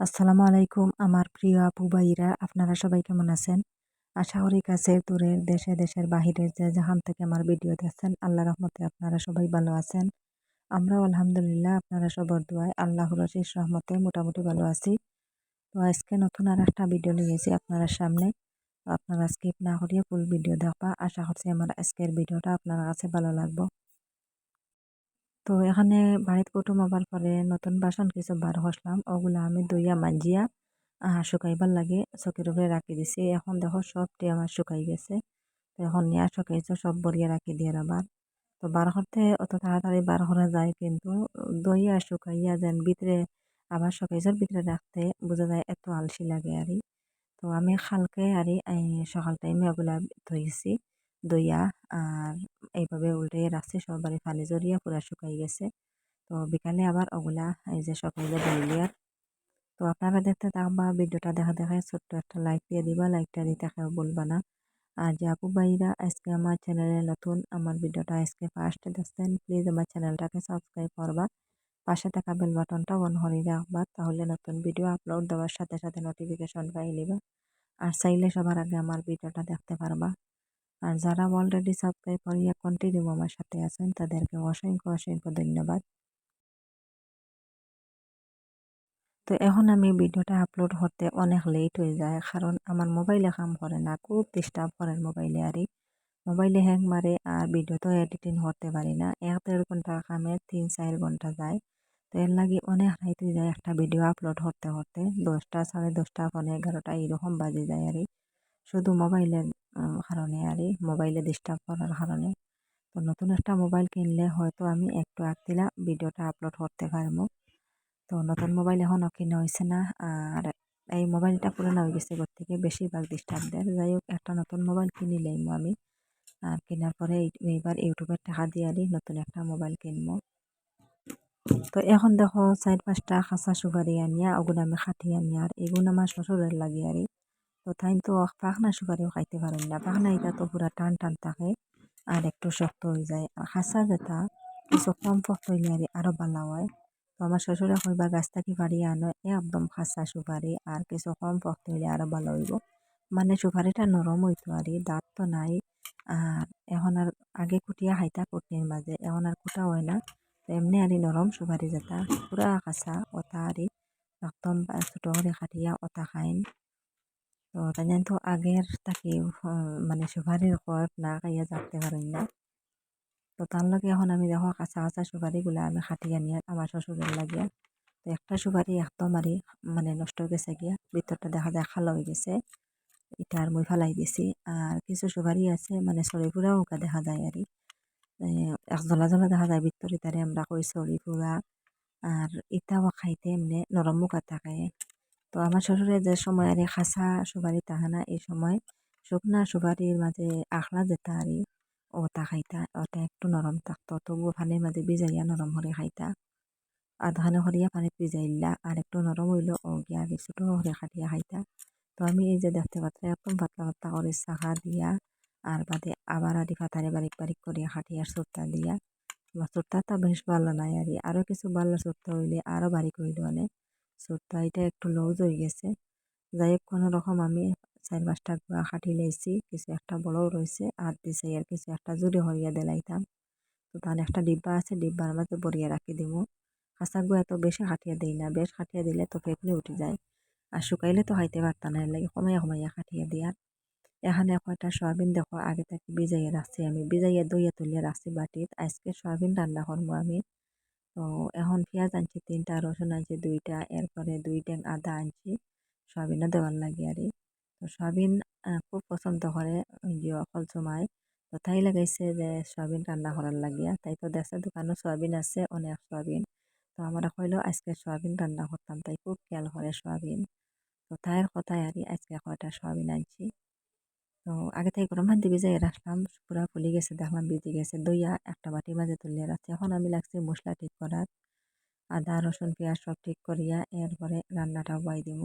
আসসালামু আলাইকুম আমার প্রিয় আপু ভাইরা আপনারা সবাই কেমন আছেন? আশা করি কাছে দূরের দেশে, দেশের বাহিরের যে যেখান থেকে আমার ভিডিও দেখছেন, আল্লাহ রহমতে আপনারা সবাই ভালো আছেন। আমরাও আলহামদুলিল্লাহ আপনারা সবার দোয়ায়, আল্লাহর শেষ রহমতে মোটামুটি ভালো আছি। তো আজকে নতুন আর একটা ভিডিও নিয়েছি আপনারা সামনে। আপনারা স্কিপ না করিয়ে ফুল ভিডিও দেখবা। আশা করছি আমার আজকের ভিডিওটা আপনার কাছে ভালো লাগবো। তো এখানে বাড়িতে কুটুম আবার পরে নতুন বাসন কিছু বার হসলাম ওগুলা আমি দইয়া মাঞ্জিয়া শুকাইবার লাগে চকির উপরে রাখি দিছি। এখন দেখো সবটি আমার শুকাই গেছে। তো এখন নিয়ে শুকাইছে, সব বরিয়া রাখি দিয়ে আবার। তো বার করতে অত তাড়াতাড়ি বার করা যায় কিন্তু দইয়া শুকাইয়া যেন ভিতরে আবার শুকাইছর ভিতরে রাখতে বোঝা যায় এত আলসি লাগে আর তো আমি খালকে আর সকাল টাইমে ওগুলা ধুইছি। দইয়া আর এইভাবে উল্টে রাখছি সবারই পানি জড়িয়ে পুরা শুকাই গেছে। তো বিকালে আবার ওগুলা এই যে সকালে আর। তো আপনারা দেখতে থাকবা ভিডিওটা দেখা দেখে ছোট্ট একটা লাইক দিয়ে দিবা লাইকটা দিতে কেউ বলবা না। আর যে আপু ভাইরা আজকে আমার চ্যানেলে নতুন, আমার ভিডিওটা আজকে ফার্স্ট দেখছেন প্লিজ আমার চ্যানেলটাকে সাবস্ক্রাইব করবা। পাশে থাকা বেল বাটনটা অন করে রাখবা, তাহলে নতুন ভিডিও আপলোড দেওয়ার সাথে সাথে নোটিফিকেশন পাই নিবা। আর চাইলে সবার আগে আমার ভিডিওটা দেখতে পারবা। আর যারা অলরেডি সাবস্ক্রাইব করিয়া কন্টিনিউ আমার সাথে আছেন, তাদেরকে অসংখ্য অসংখ্য ধন্যবাদ। তো এখন আমি ভিডিওটা আপলোড করতে অনেক লেট হয়ে যায়, কারণ আমার মোবাইলে কাম করে না, খুব ডিস্টার্ব করে মোবাইলে আর। মোবাইলে হ্যাং মারে আর ভিডিও তো এডিটিং করতে পারি না, এক দেড় ঘণ্টা কামে তিন চার ঘণ্টা যায়। তো এর লাগে অনেক রাইত হয়ে যায় একটা ভিডিও আপলোড করতে করতে। দশটা, সাড়ে দশটা, পনেরো, এগারোটা, এরকম বাজে যায়, আর। শুধু মোবাইলের কারণে আর মোবাইলে ডিস্টার্ব করার কারণে তো নতুন একটা মোবাইল কিনলে হয়তো আমি একটু দিলা ভিডিওটা আপলোড করতে পারব। তো নতুন মোবাইল এখনও কিনা হয়েছে না। আর এই মোবাইলটা পুরোনো হয়ে গেছে ঘর থেকে বেশিরভাগ ডিস্টার্ব দেয়। যাই হোক, একটা নতুন মোবাইল কিনিলেই আমি। আর কেনার পরে এইবার ইউটিউবের টাকা দিয়ে আনি, নতুন একটা মোবাইল কিনবো। তো এখন দেখো, চার পাঁচটা খাঁচা সুপারি আনিয়া, ওগুলো আমি খাটি আনি। আর এগুলো আমার শ্বশুরের লাগে আর। তো তাই তো পাখনা সুপারিও খাইতে পারেন না। পাখনা এটা তো পুরা টান টান থাকে আর একটু শক্ত হয়ে যায়। খাঁচা যেটা কিছু কম শক্ত হইলে আর আরও ভালো হয়। তো আমার শ্বশুরে কইবা গাছ থাকি পারি আনো একদম খাঁচা সুপারি, আর কিছু কম শক্ত হইলে আরও ভালো হইব। মানে সুপারিটা নরম হইতো আর, দাঁত তো নাই। আর এখন আর আগে কুটিয়া খাইতা কুটনির মাঝে, এখন আর কুটা হয় না। তো এমনি আর নরম সুপারি যেটা, পুরা কাঁচা ওটা আর একদম ছোটো করে কাটিয়া ওটা খাইন। তো তাই তো আগের তাকে মানে সুপারির কয়েক না খাইয়া যাতে পারেন না। তো তার লগে এখন আমি দেখো, কাঁচা কাঁচা সুপারিগুলা আমি খাটি আনি আমার শ্বশুরের লাগিয়া। তো একটা সুপারি একদম আরি মানে নষ্ট হয়ে গেছে গিয়া ভিতরটা দেখা যায় খালো হয়ে গেছে এটা আর মই ফেলাই দিছি। আর কিছু সুপারি আছে মানে সরি পুরা ওকা দেখা যায় আর এক জলা জলা দেখা যায় ভিতরে তারে আমরা কই সরি পুরা আর ইটাও খাইতে এমনি নরম মুখা থাকে তো আমার শ্বশুরের যে সময় আর খাসা সুপারি থাকে না এই সময় শুকনা সুপারির মাঝে আখলা যেতা আর ওটা খাইতা ওটা একটু নরম থাকতো, তবুও পানির মাঝে ভিজাইয়া নরম করে খাইতা। আধানে হরিয়া পানিত ভিজাইলা আর একটু নরম হইল, ও গিয়া আর ছোটো করে খাটিয়া খাইতা। তো আমি এই যে দেখতে পাচ্ছি, একদম পাতলা পাতলা করে চাকা দিয়া, আর বাদে আবার আদি ফাতারে বারিক বারিক করিয়া খাটিয়ার সুরতা দিয়া। সুরতাটা বেশ ভালো নাই আর আরও কিছু ভালো সুরতা হইলে আরও বারিক হইল অনেক সুরতা এটা একটু লুজ হয়ে গেছে। যাই হোক কোনো রকম আমি চার পাঁচটা গুঁড়া খাটি লাইছি কিছু একটা বড়ও রয়েছে, আর দিছে আর কিছু একটা জুড়ে হরিয়া দিলাইতাম। তো তাহলে একটা ডিব্বা আছে, ডিব্বার মাঝে বরিয়া রাখি দিব কাঁচা গুঁড়া তো বেশি খাটিয়া দিই না, বেশ খাটিয়া দিলে তো ফেকলে উঠে যায়। আর শুকাইলে তো খাইতে পারতাম না লাগে কমাইয়া কমাইয়া খাটিয়া দিয়ার এখানে কয়টা সয়াবিন দেখো, আগে থেকে ভিজাইয়া রাখছি আমি। ভিজাইয়া দইয়া তুলিয়া রাখছি বাটিত। আজকে সয়াবিন রান্না করব আমি। তো এখন পেঁয়াজ আনছি তিনটা, রসুন আনছি দুইটা, এরপরে দুই ট্যাং আদা আনছি, সয়াবিনও দেওয়ার লাগে আর। তো সয়াবিন খুব পছন্দ করে ইয়ে কলসুমায় তো তাই লাগাইছে যে সয়াবিন রান্না করার লাগিয়া তাই তো দেশের দোকানও সয়াবিন আছে, অনেক সয়াবিন। তো আমরা কইলেও আজকে সয়াবিন রান্না করতাম, তাই খুব খেয়াল করে সয়াবিন। তো তাইয়ের কথায় আর আজকে কয়টা সয়াবিন আনছি। তো আগে থেকে গরম ভাত দিয়ে যাই রাখলাম, পুরা ফুলে গেছে, দেখলাম ভিজে গেছে, দইয়া একটা বাটি মাঝে তুলে রাখছি। এখন আমি লাগছি মশলা ঠিক করার, আদা, রসুন, পেঁয়াজ সব ঠিক করিয়া এরপরে রান্নাটা বাই দিব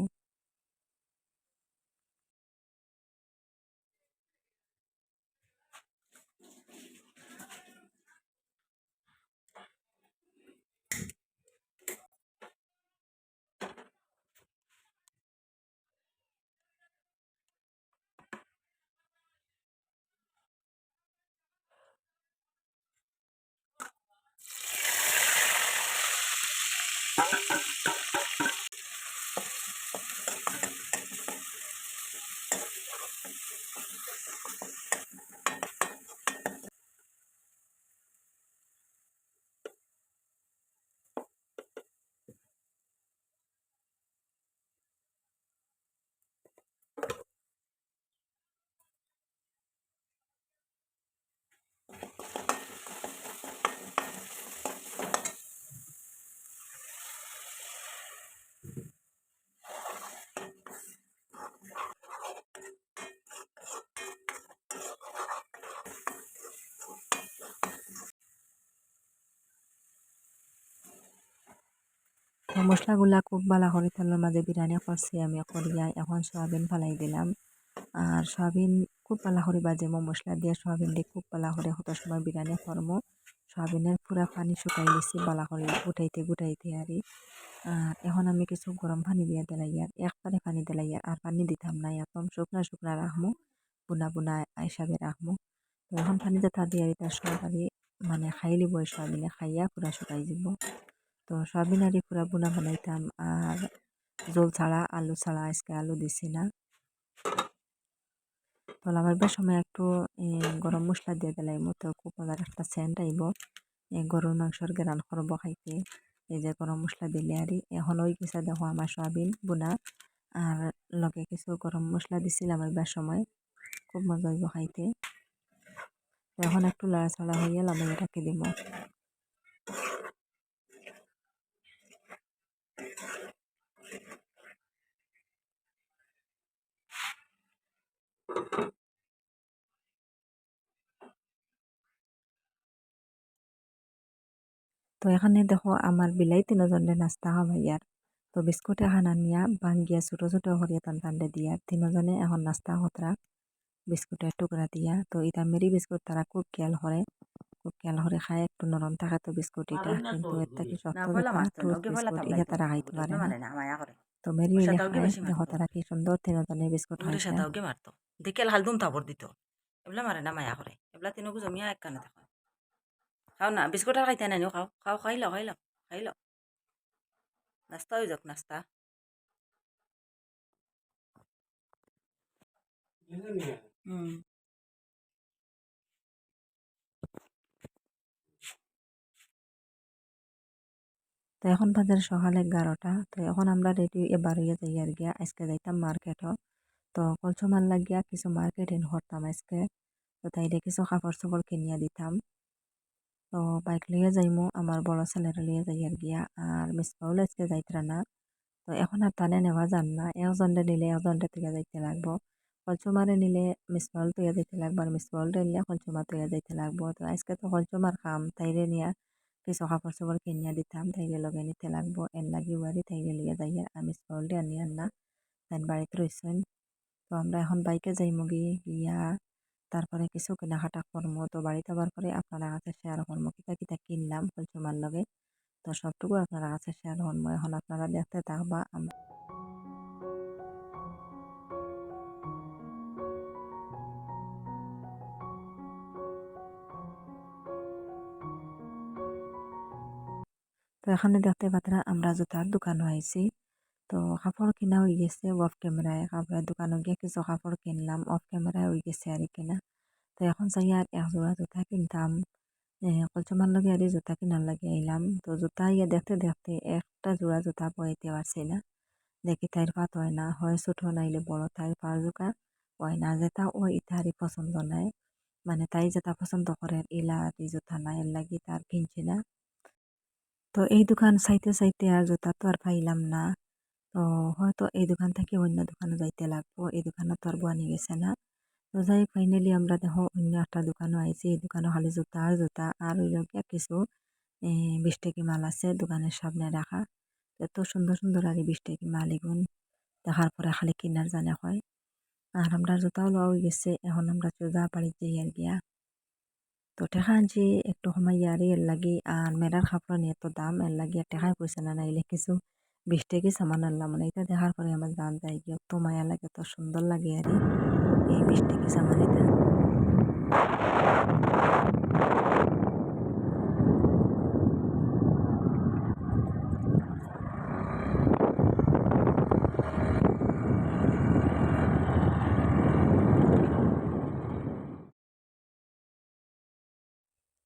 মশলাগুলা খুব ভালো করে তেলের মাঝে বিরিয়ানি করছি, আমি করিয়া এখন সয়াবিন ফালাই দিলাম। আর সয়াবিন খুব ভালো করে বাজেমো মশলা দিয়ে সয়াবিন দিয়ে খুব ভালো করে কত সময় বিরিয়ানি করমো। সয়াবিনের পুরা পানি শুকাই দিছি ভালো করে গুটাইতে গুটাইতে আরই আর এখন আমি কিছু গরম পানি দিয়ে দিলাই আর একবারে পানি দিলাই আর পানি দিতাম না, একদম শুকনা শুকনা রাখমু, বুনা বুনা হিসাবে রাখমু। তো এখন পানি যেটা দিয়ে এটা সরকারি মানে খাই লিব সয়াবিনে খাইয়া পুরা শুকাই দিব তো সয়াবিন আরই পুরা বুনা বানাইতাম। আর জল ছাড়া, আলু ছাড়া আজকে আলু দিছি না। তো লাগাইবার সময় একটু গরম মশলা দিয়ে দিলাই মতো খুব একটা সেন্ট আইব। গরুর মাংসর গেরান করব খাইতে। এই যে গরম মশলা দিলে আর এখন ওই গেছে দেখো আমার সয়াবিন বোনা। আর লগে কিছু গরম মশলা দিছিলাম এবার সময়। খুব মজা হইব খাইতে। এখন একটু লাড়াচাড়া হইয়া লামাইয়া রাখি দিব তো এখানে দেখো আমার বিলাই তিনজনে নাস্তা খাওয়াইয়ার তো বিস্কুট এখন আনিয়া ভাঙ্গিয়া ছোটো ছোটো করিয়া টান টানডে দিয়া। তিনজনে এখন নাস্তা হতরা বিস্কুটের টুকরা দিয়া। তো এটা মেরি বিস্কুট তারা খুব খেয়াল করে খেয়াল করে খায় একটু নরম থাকে তো বিস্কুট এটা কিন্তু এর থেকে শক্ত বিস্কুট ইহা তারা খাইতে পারে না। তো মেরি দেখো তারা কি সুন্দর তিনজনে বিস্কুট খাইছে। দেখে হাল দুম তাবর দিত। এগুলা মারে না মায়া করে এগুলা তিনকু জমিয়া এক কানে থাকে। খাও না বিস্কুট আর খাইতে নানিও খাও খাও খাই লো খাই লো খাই লো নাস্তা হয়ে যাক নাস্তা। তো এখন বাজার সকাল এগারোটা। তো এখন আমরা রেডি এবার হইয়া যাই আর গিয়া। আজকে যাইতাম মার্কেটও তো কলসমার লাগিয়া কিছু মার্কেট এন করতাম আজকে। তো তাইরে কিছু কাপড় চোপড় কিনিয়া দিতাম। তো বাইক লইয়া যাইমু। আমার বড় ছেলের লইয়া যাই আর গিয়া। আর মিস আজকে যাইতরা না। তো এখন আর টানে নেওয়া যান না। একজনরে নিলে একজনরে থেকে যাইতে লাগবো। কলচুমারে নিলে মিস পাউল তৈয়া যাইতে লাগবো। আর মিস নিলে কলচুমার তৈয়া যাইতে লাগবো। তো আজকে তো কলচুমার খাম তাইরে নিয়া কিছু কাপড় চোপড় কিনিয়া দিতাম তাইরে লগে নিতে লাগবো এর লাগি বাড়ি তাইরে লিয়ে যাই আর মিস পাউলরে আনি না তাই বাড়িতে তো আমরা এখন বাইকে যাই গিয়ে গিয়া তারপরে কিছু কেনাকাটা কর্ম তো বাড়িতে আবার পরে আপনারা কাছে শেয়ার করব কিতা কিতা কিনলাম কলচুমার লগে তো সবটুকু আপনারা কাছে শেয়ার করব এখন আপনারা দেখতে থাকবা আমরা তো এখানে দেখতে পাত্রা আমরা জুতার দোকানও আইছি তো কাপড় কিনা হয়ে গেছে অফ ক্যামেরায় কাপড়ের দোকানে গিয়ে কিছু কাপড় কিনলাম অফ ক্যামেরায় হয়ে গেছে আর কিনা তো এখন চাই আর এক জোড়া জুতা কিনতাম। কলচমার লগে আর জুতা কিনার লাগে আইলাম। তো জুতা ইয়ে দেখতে দেখতে একটা জোড়া জুতা বইতে পারছি না। দেখি তাইর পাত হয় না, হয় ছোটো নাইলে বড়, তাই পার জোকা হয় না। যেটা ও ইতারই পছন্দ নাই। মানে তাই যেটা পছন্দ করে ইলা জুতা নাই লাগি তার কিনছি না। তো এই দোকান চাইতে চাইতে আর জুতা তো আর পাইলাম না। তো হয়তো এই দোকান থেকে অন্য দোকানে যাইতে লাগবো, এই দোকানে তো আর বানি গেছে না। তো যাই ফাইনালি আমরা দেখো অন্য একটা দোকানও আইছি, এই দোকানে খালি জুতা আর জুতা আর ওই কিছু বিশ টাকি মাল আছে দোকানের সামনে রাখা। এত সুন্দর সুন্দর আর বিশ টাকি মাল এগুন দেখার পরে খালি কিনার জানে হয় আর আমরা জুতাও লওয়া হয়ে গেছে, এখন আমরা চোজা বাড়িতে আর গিয়া। তো টেকা যে একটু সময় ইয়ারি এর লাগি আর মেলার খাপড়া নিয়ে তো দাম এর লাগি আর টেকাই পয়সা না নাইলে কিছু বিশ টাকি সামান আনলাম মানে এটা দেখার পরে আমার দাম যায় গিয়ে তো মায়া লাগে, তো সুন্দর লাগে আর এই বিশ টাকি সামান এটা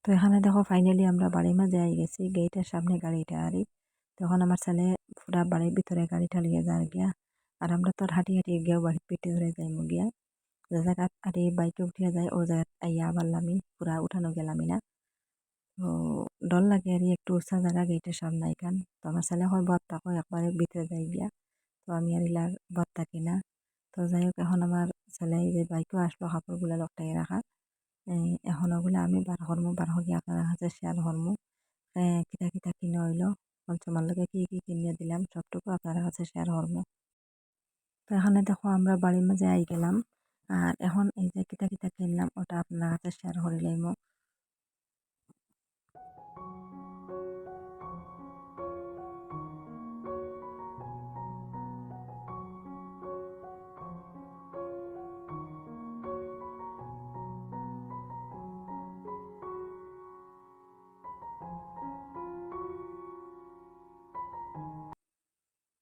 তো এখানে দেখো ফাইনালি আমরা বাড়ির মাঝে আই গেছি গেটের সামনে গাড়িটা আরি তখন আমার ছেলে পুরা বাড়ির ভিতরে গাড়িটা লিয়ে যার গিয়া, আর আমরা তো হাঁটি হাঁটি গিয়াও বাড়ির পেটে ধরে যাইমু গিয়া। যে জায়গাত আর এই বাইকে উঠিয়া যায়, ও জায়গাত আইয়া পারলামই পুরা উঠানো গেলামই না তো ডর লাগে আর একটু উঁচা জায়গা গেটের সামনে এখান তো আমার ছেলে হয় বদ থাকো একবারে ভিতরে যাই গিয়া। তো আমি আর ইলার বদ থাকি না তো যাই হোক, এখন আমার ছেলে এই যে বাইকেও আসলো, কাপড়গুলো লকটাই রাখা। এখন বোলে আমি বার করমু বার হয়ে আপনার কাছে শেয়ার করমু কিতা কিতা কিনে হইল পঞ্চমার লগে কি কি কিনে দিলাম? সবটুকু আপনার কাছে শেয়ার করমু তো এখানে দেখো, আমরা বাড়ির মাঝে আই গেলাম। আর এখন এই যে কিতা কিতা কিনলাম, ওটা আপনার কাছে শেয়ার করে লাইমু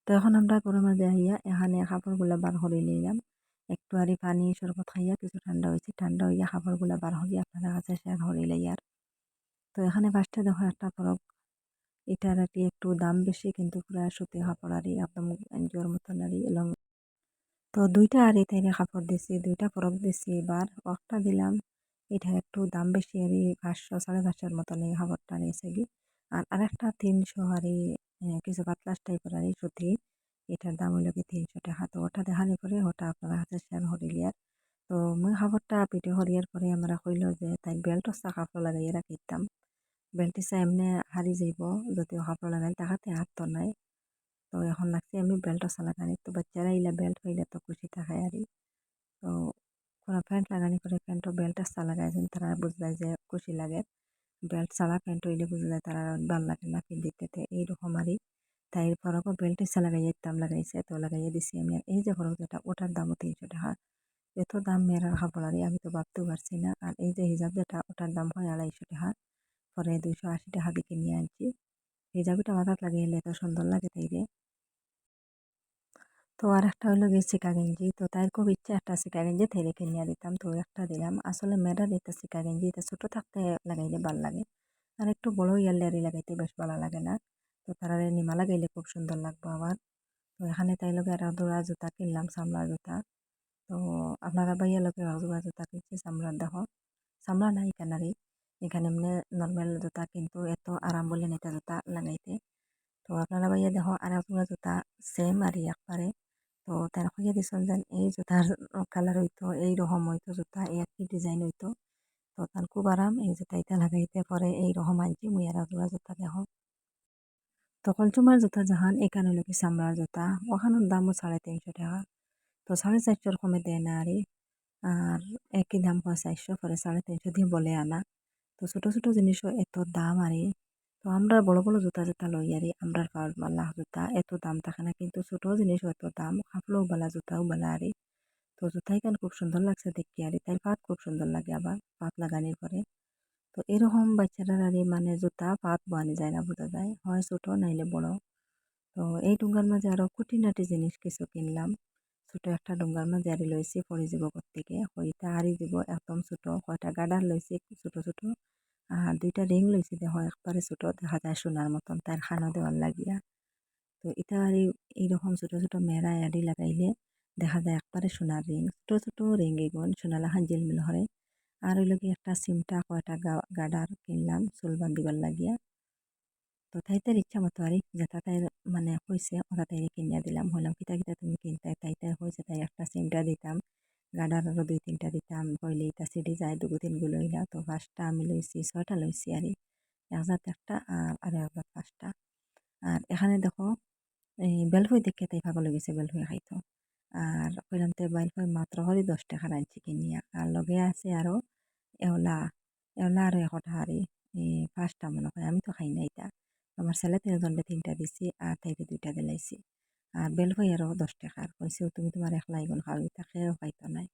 তো এখন আমরা গরমের মাঝে আইয়া এখানে কাপড়গুলো বার করে নিলাম। একটু আরে পানি শরবত খাইয়া কিছু ঠান্ডা হয়েছে ঠান্ডা হইয়া কাপড়গুলো বার হইয়া আপনারা কাছে শেয়ার করে আর তো এখানে ফার্স্টে দেখো একটা ফরক এটার আর একটু দাম বেশি কিন্তু পুরা সুতি কাপড় আরই একদম এনজিওর মতন আরই এবং তো দুইটা আর তাইরে কাপড় দিছি, দুইটা ফরক দিছি এবার একটা দিলাম, এটা একটু দাম বেশি আর পাঁচশো সাড়ে পাঁচশোর মতন এই কাপড়টা নিয়েছে কি। আর আরেকটা তিনশো আর কিছু পাতলাস টাইপের আর সুতি। এটার দাম হইল কি তিনশো টাকা। তো ওটা দেখানি পরে ওটা আপনার হাতে শেয়ার হরিলিয়ার তো মুই কাপড়টা পিঠে হরিয়ার পরে আমরা কইল যে, তাই বেল্টসটা কাপড় লাগাইয়ে রাখিতাম। বেল্টিসা এমনি হারি যাইব, যদিও কাপড় লাগাই তাহাতে হাত তো নাই। তো এখন লাগছে আমি বেল্টসা লাগানি। তো বাচ্চারা ইলা বেল্ট হইলে তো খুশি থাকে আর তো কোনো প্যান্ট লাগানি করে প্যান্টও বেল্টসটা লাগাইছেন, তারা বুঝলাই যে খুশি লাগে। বেল্ট ছাড়া প্যান্ট হইলে বুঝা যায় তারা ভালো লাগে না পিন্ধিতে এইরকম আরই তাই ফরকও বেল্টে সে লাগাইয়ে দাম লাগাইছে এত লাগাইয়ে দিছি আমি। আর এই যে ফরক যেটা ওটার দামও তিনশো টাকা। এত দাম মেয়েরার আর, আমি তো ভাবতেও পারছি না। আর এই যে হিজাব যেটা, ওটার দাম হয় আড়াইশো টাকা। পরে দুইশো আশি টাকা দিকে নিয়ে আনছি। হিজাবিটা মাথাত লাগিয়ে এলে এত সুন্দর লাগে তাইরে। তো আর একটা হলো গিয়ে শিকা গেঞ্জি তো তাই খুব ইচ্ছা একটা শিকা গেঞ্জি থেরে কিনিয়ে দিতাম। তো একটা দিলাম। আসলে মেয়েরা দিতে শিকা গেঞ্জি এটা ছোটো থাকতে লাগাইলে ভালো লাগে। আর একটু বড় ইয়ারলেয়ারি লাগাইতে বেশ ভালো লাগে না। তো তারা নিমা লাগাইলে খুব সুন্দর লাগবে আবার। তো এখানে তাই লগে আর দুরা জুতা কিনলাম সামলার জুতা। তো আপনারা ভাইয়া লগে জোড়া জুতা কিনছি সামলার দেখো। সামলা নাই কেনারি এখানে এমনি নর্মাল জুতা কিন্তু এত আরাম বলে নেতা জুতা লাগাইতে। তো আপনারা ভাইয়া দেখো আর জোড়া জুতা সেম আর একবারে তো তার হইয়া দিছেন যেন এই জুতার কালার হইতো, এই রকম হইতো জুতা একই ডিজাইন হইতো। তো তার খুব আরাম, এই জুতা ইটা লাগাইতে পরে এই রকম আনছি, মুই আর জোড়া জুতা দেখো তো কলচুমার জুতা জাহান, এখানে লোকে চামড়ার জুতা। ওখানোর দামও সাড়ে তিনশো টাকা। তো সাড়ে চারশোর কমে দেয় না আরে। আর একই দাম হয় চারশো, পরে সাড়ে তিনশো দিয়ে বলে আনা। তো ছোটো ছোটো জিনিসও এত দাম আরে। তো আমরা বড় বড় জুতা জুতা লই আরি আমরা পাওয়ার মাল্লা জুতা? এত দাম থাকে না, কিন্তু ছোটো জিনিসও এত দাম। কাপড়ও বেলা জুতাও বেলা আরে। তো জুতাই কেন খুব সুন্দর লাগছে দেখি আরে, তাই পাত খুব সুন্দর লাগে আবার পাত লাগানির পরে। তো এরকম বাচ্চারা আর মানে জুতা পাত বানি যায় না বোঝা যায়, হয় ছোটো নাইলে বড়। তো এই ডুঙ্গার মাঝে আরও খুঁটিনাটি জিনিস কিছু কিনলাম। ছোটো একটা ডুঙ্গার মাঝে আরি লইছি পরে যাব থেকে হইতা হারি যাব, একদম ছোটো। কয়টা গাডার লইছি ছোটো ছোটো। আর দুইটা রিং লইছি দেখো, একবারে ছোটো দেখা যায় সোনার মতন, তার খানো দেওয়ার লাগিয়া। তো এটা আর এইরকম ছোটো ছোটো মেয়েরা আড়ি লাগাইলে দেখা যায় একবারে সোনার রিং, ছোটো ছোটো রিং এগুন সোনালা খান জিলমিল হরে। আর ওই লগে একটা সিমটা, কয়টা গাডার কিনলাম চুল বান্ধিবার লাগিয়া। তো তাই তাইতার ইচ্ছা মতো আর যেটা তাই মানে হয়েছে ওটা তাই কিনিয়া দিলাম। হইলাম কিতা কিতা তুমি কিনতে, তাই তাই হয়েছে তাই একটা সিমটা দিতাম। গাডার আরও দুই তিনটা দিতাম কইলে ইটা সিডি যায় দুগু তিনগু লইলা। তো পাঁচটা আমি লইছি, ছয়টা লইছি আর এক একটা আর আর এক পাঁচটা। আর এখানে দেখো, এই বেলফই দেখে তাই ভালো লেগেছে বেলফই খাইতো। আর কইলাম তো বেলফই মাত্র হরি দশ টাকা রাঁধছি কিনিয়া। আর লগে আছে আরও এওলা এওলা আরও একটা হারি পাঁচটা মনে হয়। আমি তো খাই না এটা আমার ছেলে তিনজনকে তিনটা দিছি আর তাইকে দুইটা দিলাইছি। আর বেলফই আরও দশ টাকার কইছে তুমি তোমার একলা এগুন খাওয়াই তাকেও খাইতো নাই।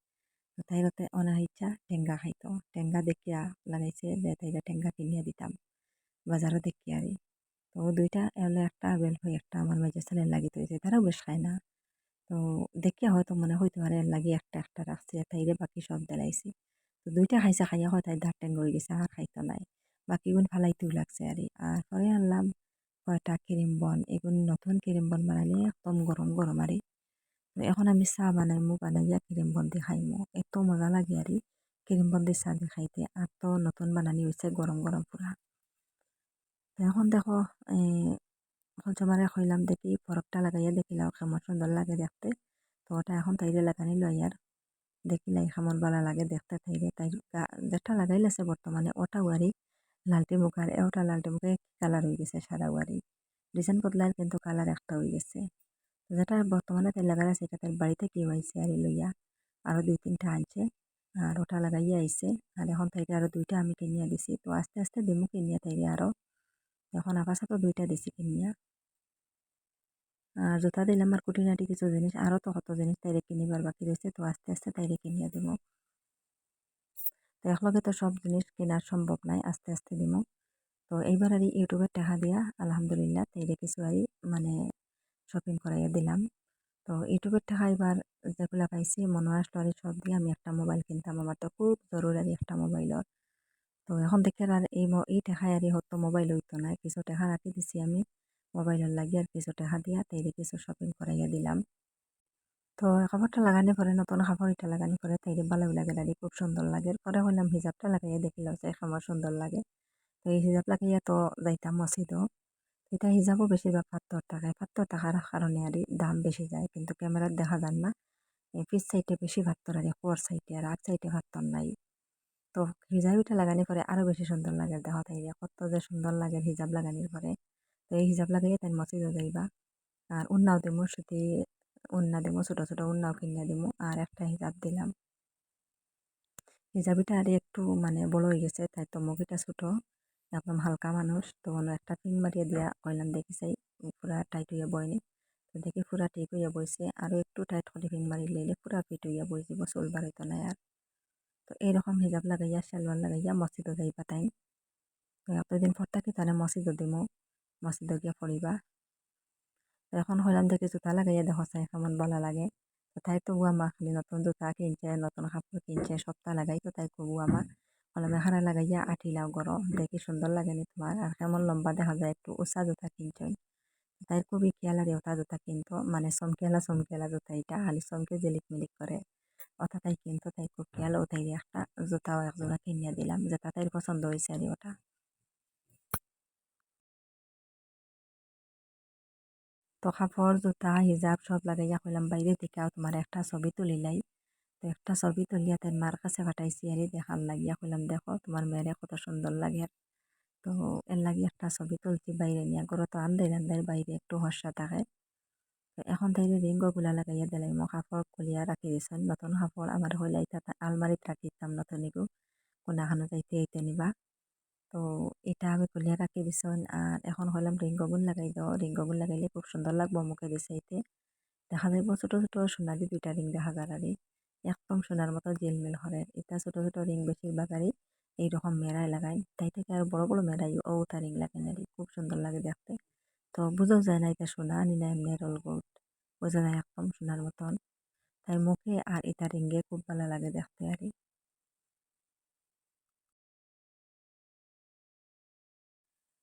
তো তাইরতে অনা ইচ্ছা টেঙ্গা খাইতো। টেঙ্গা দেখিয়া লাগাইছে যে তাইরা টেঙ্গা কিনিয়া দিতাম বাজারে দেখি আরি তো দুইটা এলে একটা বেলফই, একটা আমার মেজে ছেলে লাগিতে হয়েছে তারাও বেশ খায় না। তো দেখিয়া হয়তো মনে হইতে পারে লাগি একটা একটা রাখছে তাইরে বাকি সব দেলাইছি। তো দুইটা খাইছে, খাইয়া হয় তাই দাঁত টেঙ্গ হয়ে গেছে আর খাইতো নাই। বাকিগুন ফালাইতেও লাগছে আর আর পরে আনলাম কয়টা ক্রিম বন এগুন নতুন ক্রিম বন বানাইলে একদম গরম গরম আরে এখন আমি চা বানাইমু বানাইয়া ক্রিম বন দিয়ে খাইমু এত মজা লাগে আর ক্রিম বন দিয়ে চা দিয়ে খাইতে আর তো নতুন বানানি হয়েছে গরম গরম পুরা তো এখন দেখো হলচমারে খইলাম দেখি ফরকটা লাগাইয়া দেখিলাম কেমন সুন্দর লাগে দেখতে। তো ওটা এখন তাইরে লাগানি লইয়ার দেখিলাই কেমন ভালো লাগে দেখতে থাইরে তাই যেটা লাগাইলেছে বর্তমানে ওটা ওয়ারি লালটি মুখার ওটা লালটি মুখে কালার হয়ে গেছে সাদা ওয়ারি। ডিজাইন বদলার কিন্তু কালার একটা হয়ে গেছে। যেটা বর্তমানে তাই লাগার আছে এটা তার বাড়িতে কি হয়েছে আর লইয়া আরও দুই তিনটা আনছে আর ওটা লাগাইয়া আইছে। আর এখন তাইরে আরও দুইটা আমি কিনিয়া দিছি। তো আস্তে আস্তে দিমু কিনিয়া তাইরে আরও এখন আপাতত দুইটা দিছি কিনিয়া। আর জুতা দিলাম আর কুটিনাটি কিছু জিনিস আরও তো কত জিনিস তাইরে কিনিবার বাকি রয়েছে তো আস্তে আস্তে তাইরে কিনিয়া দিব তো একলগে তো সব জিনিস কেনার সম্ভব নাই, আস্তে আস্তে দিব তো এইবার আর ইউটিউবের টাকা দিয়া আলহামদুলিল্লাহ তাইরে কিছু আর মানে শপিং করাইয়া দিলাম। তো ইউটিউবের টাকা এবার যেগুলা পাইছি মনে আসলো আর সব দিয়ে আমি একটা মোবাইল কিনতাম। আমার তো খুব জরুরি একটা মোবাইলর। তো এখন দেখে আর এই এই টাকায় আর হতো মোবাইল হইতো না। কিছু টাকা রাখি দিছি আমি। মোবাইলের লাগি আর কিছু টাকা দিয়া তাইরে কিছু শপিং করাইয়া দিলাম। তো কাপড়টা লাগানি পরে নতুন কাপড় এটা লাগানি পরে তাইরে ভালো লাগে দাঁড়ি খুব সুন্দর লাগে। পরে হইলাম হিজাবটা লাগাইয়া দেখিলাম যে আমার সুন্দর লাগে। তো এই হিজাব লাগাইয়া তো যাইতাম মসজিদও। এটা হিজাবও বেশিরভাগ পাত্তর টাকায়। পাত্তর টাকার কারণে আর দাম বেশি যায়, কিন্তু ক্যামেরার দেখা যান না। পিস সাইডে বেশি ভাত্তর আর ফোর সাইডে আর আট সাইডে ভাত্তর নাই। তো হিজাবিটা লাগানি পরে আরও বেশি সুন্দর লাগে দেখা তাই কত যে সুন্দর লাগে হিজাব লাগানির পরে। তো এই হিজাব লাগাইয়া তাই মসজিদও যাইবা। আর দিমু সেটি উন্না দিমু ছোটো ছোটো উন্নাও কিনা দিমু আর একটা হিজাব দিলাম। হিজাবিটা আর একটু মানে বড় হয়ে গেছে, তাই তো মুখিটা ছোটো। একদম হালকা মানুষ, তো একটা পিন মারিয়ে দিয়া কইলাম, দেখি চাই পুরা টাইট হইয়া বয়নি তো দেখি পুরা ঠিক হইয়া বইছে আরও একটু টাইট করে পিন মারি লইলে পুরা ফিট হইয়া বই যাব চলবার হইতো না আর। তো এইরকম হিজাব লাগাইয়া, সালোয়ার লাগাইয়া মসজিদও যাইবা তাই। তো এতদিন পর থাকি তাহলে মসজিদও দিমু, মসজিদও গিয়া পড়িবা। তো এখন হইলাম দেখি জুতা লাগাইয়া দেখো চাই কেমন ভালো লাগে। তাই তো আমা খালি নতুন জুতা কিনছে, নতুন কাপড় কিনছে সপ্তাহ লাগাই তো তাই কবু আমা কলমে হারা লাগাইয়া আঠিলাও গরো দেখি সুন্দর লাগেনি তোমার। আর কেমন লম্বা দেখা যায়, একটু উঁচা জুতা কিনছেন তাই খুবই খেয়াল আর ওটা জুতা কিনতো মানে চমকেলা চমকেলা জুতা এটা খালি চমকে জেলিক মিলিক করে। ওটা তাই কিনতো, তাই খুব খেয়াল ও তাই একটা জুতাও একজোড়া কিনিয়া দিলাম যেটা তাই পছন্দ হয়েছে আর ওটা। তো কাপড় জুতা, হিজাব সব লাগাইয়া কইলাম বাইরে থেকে তোমার একটা ছবি তুলিলাই? তো একটা ছবি তুলিয়া তাই মার কাছে পাঠাইছি আর দেখার লাগিয়া কইলাম, দেখো তোমার মেয়েরে কত সুন্দর লাগে। তো এর লাগি একটা ছবি তুলছি বাইরে নিয়ে গরো তো আন্দাই আন্দাই বাইরে একটু হর্ষা থাকে। তো এখন তাই রিঙ্গগুলা লাগাইয়া দিলাই মই কাপড় খুলিয়া রাখি দিছেন। নতুন কাপড় আমার হইলাই আলমারিত রাখি দিতাম, নতুন এগু কোনাখানো যাইতে আইতে নিবা। তো এটা আমি খুলিয়া রাখি দিছেন। আর এখন হইলাম রিঙ্গগুন লাগাই দাও। রিঙ্গগুন লাগাইলে খুব সুন্দর লাগবো মুখে দিছে এতে। দেখা যাইব ছোট ছোট সোনালি দুইটা রিং দেখা আর একদম সোনার মতো জিলমিল করে এটা ছোট ছোট রিং বেশিরভাগ আর এইরকম মেরাই লাগাই। তাই থেকে আর বড় বড় মেরাই ও তা রিং লাগাই না খুব সুন্দর লাগে দেখতে। তো বোঝাও যায় না এটা সোনা নি না এমনি রোল গোল্ড বোঝা যায় একদম সোনার মতন। তাই মুখে আর এটা রিঙ্গে খুব ভালো লাগে দেখতে আর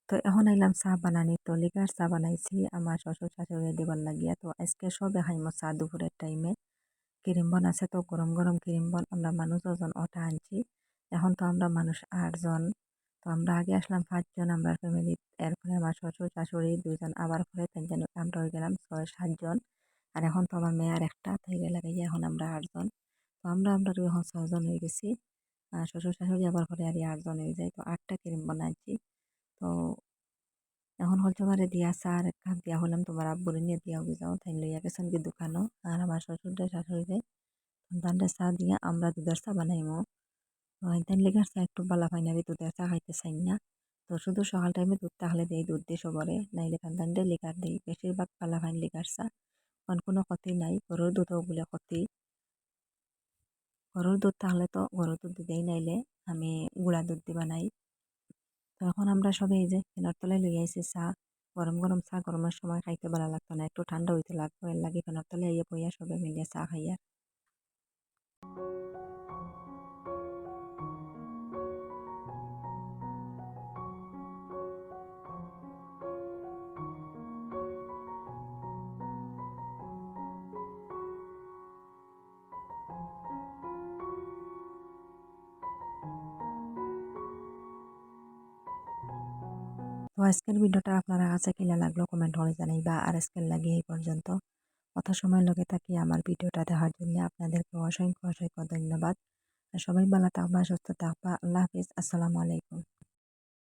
তো এখন আইলাম চা বানানি। তো লিগার চা বানাইছি, আমার শ্বশুর শাশুড়ি দেবার লাগিয়া। তো আজকে সবে খাইমো চা দুপুরের টাইমে। ক্রিম বন আছে তো, গরম গরম ক্রিম বন। আমরা মানুষ ওজন ওটা আনছি। এখন তো আমরা মানুষ আটজন। তো আমরা আগে আসলাম পাঁচজন আমরা ফ্যামিলি এরপরে আমার শ্বশুর শাশুড়ি দুইজন, আবার পরে তিনজন। আমরা হয়ে গেলাম ছয়, সাতজন। আর এখন তো আমার মেয়ে আর একটা তাই লাগাইয়া এখন আমরা আটজন। তো আমরা আমরা এখন ছজন হয়ে গেছি। শ্বশুর শাশুড়ি আবার পরে আর আটজন হয়ে যায়। তো আটটা ক্রিম বানাচ্ছি তো এখন হল তোমার দিয়া চা আর এক কাপ দিয়া হলাম তোমার আব্বুরে নিয়ে, দিয়া যাও তাই লইয়া গেছেন কি দোকানও। আর আমার শ্বশুরটা শাশুড়িরে সন্তানটা চা দিয়া আমরা দুধের চা বানাইমো। তাই লেগার চা একটু বালা ফাইনারি দুধের চা খাইতে চাই না। তো শুধু সকাল টাইমে দুধ তাহলে দেই, দুধ দিয়ে সবরে। নাইলে সন্তানটা লিকার দেই, বেশিরভাগ পালা ফাইন লিকার চা কারণ কোনো ক্ষতি নাই, গরুর দুধও বলে ক্ষতি। গরুর দুধ তাহলে তো গরুর দুধ দিতেই নাইলে আমি গুঁড়া দুধ দিয়ে বানাই। তো এখন আমরা সবাই এই যে ফেনার তলায় লই আইছি, চা, গরম গরম চা গরমের সময় খাইতে ভালো লাগতো না, একটু ঠান্ডা হইতে লাগবো এর লাগে ফেনার তলায় আইয়া বইয়া সবাই মিলিয়ে চা খাইয়া। তো আজকের ভিডিওটা আপনারা কাছে কিলা লাগল কমেন্ট করে জানাইবা। আর আজকের লাগে এই পর্যন্ত। কত সময় লগে থাকি আমার ভিডিওটা দেখার জন্য আপনাদেরকে অসংখ্য অসংখ্য ধন্যবাদ। সবাই ভালো থাকবা, সুস্থ থাকবা। আল্লাহ হাফিজ। আসসালামু আলাইকুম।